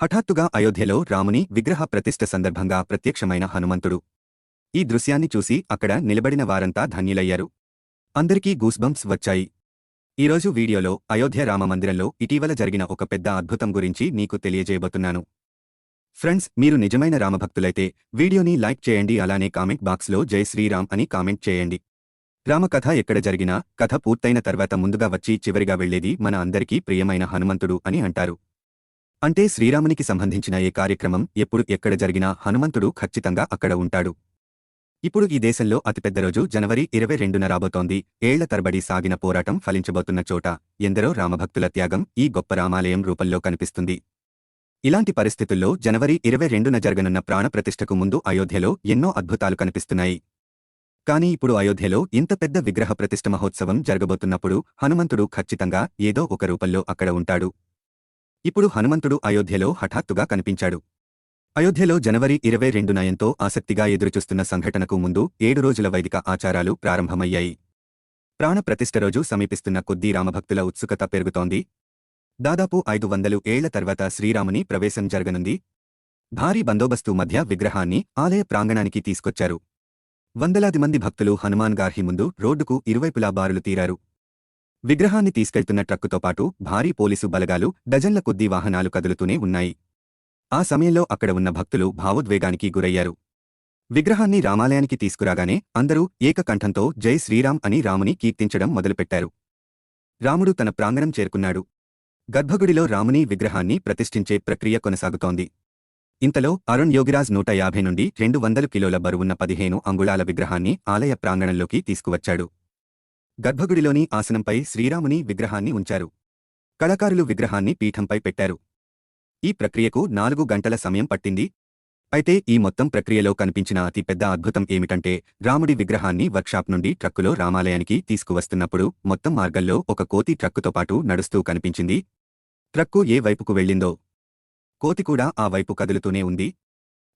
హఠాత్తుగా అయోధ్యలో రాముని విగ్రహ ప్రతిష్ఠ సందర్భంగా ప్రత్యక్షమైన హనుమంతుడు. ఈ దృశ్యాన్ని చూసి అక్కడ నిలబడిన వారంతా ధన్యులయ్యారు. అందరికీ గూస్బంప్స్ వచ్చాయి. ఈరోజు వీడియోలో అయోధ్య రామ మందిరంలో ఇటీవల జరిగిన ఒక పెద్ద అద్భుతం గురించి నీకు తెలియజేయబోతున్నాను. ఫ్రెండ్స్ మీరు నిజమైన రామభక్తులైతే వీడియోని లైక్ చేయండి అలానే కామెంట్ బాక్స్లో జై శ్రీరామ్ అని కామెంట్ చేయండి. రామకథ ఎక్కడ జరిగినా కథ పూర్తయిన తర్వాత ముందుగా వచ్చి చివరిగా వెళ్ళేది మన అందరికీ ప్రియమైన హనుమంతుడు అని అంటారు. అంటే శ్రీరామునికి సంబంధించిన ఏ కార్యక్రమం ఎప్పుడు ఎక్కడ జరిగినా హనుమంతుడు ఖచ్చితంగా అక్కడ ఉంటాడు. ఇప్పుడు ఈ దేశంలో అతిపెద్ద రోజు జనవరి ఇరవై రెండున రాబోతోంది. ఏళ్ళ తరబడి సాగిన పోరాటం ఫలించబోతున్న చోట ఎందరో రామభక్తుల త్యాగం ఈ గొప్ప రామాలయం రూపంలో కనిపిస్తుంది. ఇలాంటి పరిస్థితుల్లో జనవరి ఇరవై రెండున జరగనున్న ప్రాణప్రతిష్ఠకు ముందు అయోధ్యలో ఎన్నో అద్భుతాలు కనిపిస్తున్నాయి. కానీ ఇప్పుడు అయోధ్యలో ఇంత పెద్ద విగ్రహ ప్రతిష్ఠ మహోత్సవం జరగబోతున్నప్పుడు హనుమంతుడు ఖచ్చితంగా ఏదో ఒక రూపంలో అక్కడ ఉంటాడు. ఇప్పుడు హనుమంతుడు అయోధ్యలో హఠాత్తుగా కనిపించాడు. అయోధ్యలో జనవరి ఇరవై రెండున ఎంతో ఆసక్తిగా ఎదురుచూస్తున్న సంఘటనకు ముందు ఏడు రోజుల వైదిక ఆచారాలు ప్రారంభమయ్యాయి. ప్రాణప్రతిష్ఠ రోజు సమీపిస్తున్న కొద్దీ రామభక్తుల ఉత్సుకత పెరుగుతోంది. దాదాపు ఐదు వందలు ఏళ్ళ తర్వాత శ్రీరాముని ప్రవేశం జరగనుంది. భారీ బందోబస్తు మధ్య విగ్రహాన్ని ఆలయ ప్రాంగణానికి తీసుకొచ్చారు. వందలాది మంది భక్తులు హనుమాన్ గార్హి ముందు రోడ్డుకు ఇరువైపులా బారులు తీరారు. విగ్రహాన్ని తీసుకెళ్తున్న ట్రక్కుతో పాటు భారీ పోలీసు బలగాలు డజన్ల కొద్దీ వాహనాలు కదులుతూనే ఉన్నాయి. ఆ సమయంలో అక్కడ ఉన్న భక్తులు భావోద్వేగానికి గురయ్యారు. విగ్రహాన్ని రామాలయానికి తీసుకురాగానే అందరూ ఏకకంఠంతో జై శ్రీరామ్ అని రాముని కీర్తించడం మొదలుపెట్టారు. రాముడు తన ప్రాంగణం చేరుకున్నాడు. గర్భగుడిలో రాముని విగ్రహాన్ని ప్రతిష్ఠించే ప్రక్రియ కొనసాగుతోంది. ఇంతలో అరుణ్ యోగిరాజ్ నూట యాభై నుండి రెండు వందలు కిలోల బరువున్న పదిహేను అంగుళాల విగ్రహాన్ని ఆలయ ప్రాంగణంలోకి తీసుకువచ్చాడు. గర్భగుడిలోని ఆసనంపై శ్రీరాముని విగ్రహాన్ని ఉంచారు. కళాకారులు విగ్రహాన్ని పీఠంపై పెట్టారు. ఈ ప్రక్రియకు నాలుగు గంటల సమయం పట్టింది. అయితే ఈ మొత్తం ప్రక్రియలో కనిపించిన అతి పెద్ద అద్భుతం ఏమిటంటే రాముడి విగ్రహాన్ని వర్క్షాప్ నుండి ట్రక్కులో రామాలయానికి తీసుకువస్తున్నప్పుడు మొత్తం మార్గంలో ఒక కోతి ట్రక్కుతో పాటు నడుస్తూ కనిపించింది. ట్రక్కు ఏ వైపుకు వెళ్ళిందో? కోతి కూడా ఆ వైపు కదులుతూనే ఉంది.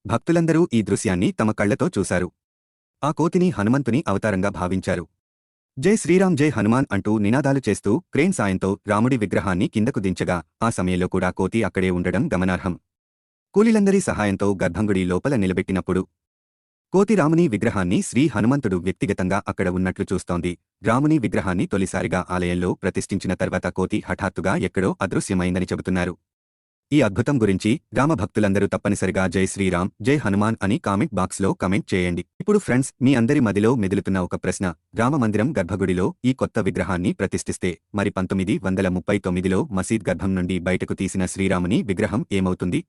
భక్తులందరూ ఈ దృశ్యాన్ని తమ కళ్ళతో చూశారు. ఆ కోతిని హనుమంతుని అవతారంగా భావించారు. జై శ్రీరామ్ జై హనుమాన్ అంటూ నినాదాలు చేస్తూ క్రేన్ సాయంతో రాముడి విగ్రహాన్ని కిందకు దించగా ఆ సమయంలో కూడా కోతి అక్కడే ఉండడం గమనార్హం. కూలీలందరి సహాయంతో గర్భంగుడి లోపల నిలబెట్టినప్పుడు కోతి రాముని విగ్రహాన్ని శ్రీ హనుమంతుడు వ్యక్తిగతంగా అక్కడ ఉన్నట్లు చూస్తోంది. రాముని విగ్రహాన్ని తొలిసారిగా ఆలయంలో ప్రతిష్ఠించిన తర్వాత కోతి హఠాత్తుగా ఎక్కడో అదృశ్యమైందని చెబుతున్నారు. ఈ అద్భుతం గురించి రామభక్తులందరూ తప్పనిసరిగా జై శ్రీరామ్ జై హనుమాన్ అని కామెంట్ బాక్స్లో కమెంట్ చేయండి. ఇప్పుడు ఫ్రెండ్స్ మీ అందరి మదిలో మెదులుతున్న ఒక ప్రశ్న. రామమందిరం గర్భగుడిలో ఈ కొత్త విగ్రహాన్ని ప్రతిష్ఠిస్తే మరి పంతొమ్మిది వందల ముప్పై తొమ్మిదిలో మసీద్ గర్భం నుండి బయటకు తీసిన శ్రీరాముని విగ్రహం ఏమవుతుంది?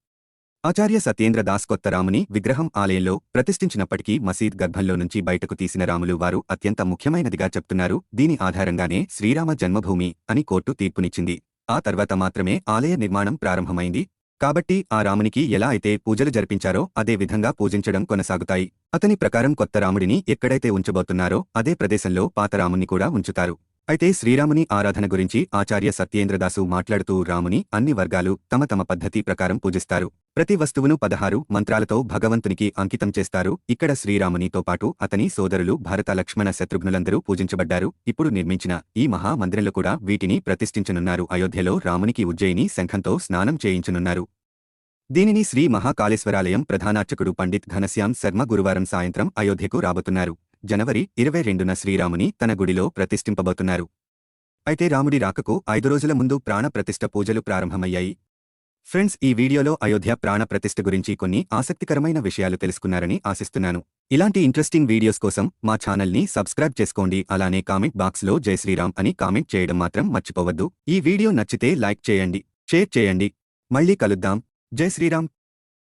ఆచార్య సత్యేంద్ర దాస్ కొత్త రాముని విగ్రహం ఆలయంలో ప్రతిష్ఠించినప్పటికీ మసీద్ గర్భంలో నుంచి బయటకు తీసిన రాములు వారు అత్యంత ముఖ్యమైనదిగా చెప్తున్నారు. దీని ఆధారంగానే శ్రీరామ జన్మభూమి అని కోర్టు తీర్పునిచ్చింది. ఆ తర్వాత మాత్రమే ఆలయ నిర్మాణం ప్రారంభమైంది. కాబట్టి ఆ రామునికి ఎలా అయితే పూజలు జరిపించారో అదే విధంగా పూజించడం కొనసాగుతాయి. అతని ప్రకారం కొత్త రాముడిని ఎక్కడైతే ఉంచబోతున్నారో అదే ప్రదేశంలో పాత కూడా ఉంచుతారు. అయితే శ్రీరాముని ఆరాధన గురించి ఆచార్య సత్యేంద్రదాసు మాట్లాడుతూ రాముని అన్ని వర్గాలు తమ తమ పద్ధతి ప్రకారం పూజిస్తారు. ప్రతి వస్తువును పదహారు మంత్రాలతో భగవంతునికి అంకితం చేస్తారు. ఇక్కడ శ్రీరామునితో పాటు అతని సోదరులు భరత లక్ష్మణ శత్రుఘ్నులందరూ పూజించబడ్డారు. ఇప్పుడు నిర్మించిన ఈ మహామందిరంలో కూడా వీటిని ప్రతిష్ఠించనున్నారు. అయోధ్యలో రామునికి ఉజ్జయిని శంఖంతో స్నానం చేయించనున్నారు. దీనిని శ్రీ మహాకాళేశ్వరాలయం ప్రధానార్చకుడు పండిత్ ఘనశ్యాం శర్మ గురువారం సాయంత్రం అయోధ్యకు రాబోతున్నారు. జనవరి ఇరవై రెండున శ్రీరాముని తన గుడిలో ప్రతిష్ఠింపబోతున్నారు. అయితే రాముడి రాకకు ఐదు రోజుల ముందు ప్రాణప్రతిష్ఠ పూజలు ప్రారంభమయ్యాయి. ఫ్రెండ్స్ ఈ వీడియోలో అయోధ్య ప్రాణప్రతిష్ఠ గురించి కొన్ని ఆసక్తికరమైన విషయాలు తెలుసుకున్నారని ఆశిస్తున్నాను. ఇలాంటి ఇంట్రెస్టింగ్ వీడియోస్ కోసం మా ఛానల్ని సబ్స్క్రైబ్ చేసుకోండి. అలానే కామెంట్ బాక్స్లో జై శ్రీరామ్ అని కామెంట్ చేయడం మాత్రం మర్చిపోవద్దు. ఈ వీడియో నచ్చితే లైక్ చేయండి షేర్ చేయండి. మళ్ళీ కలుద్దాం. జై శ్రీరామ్.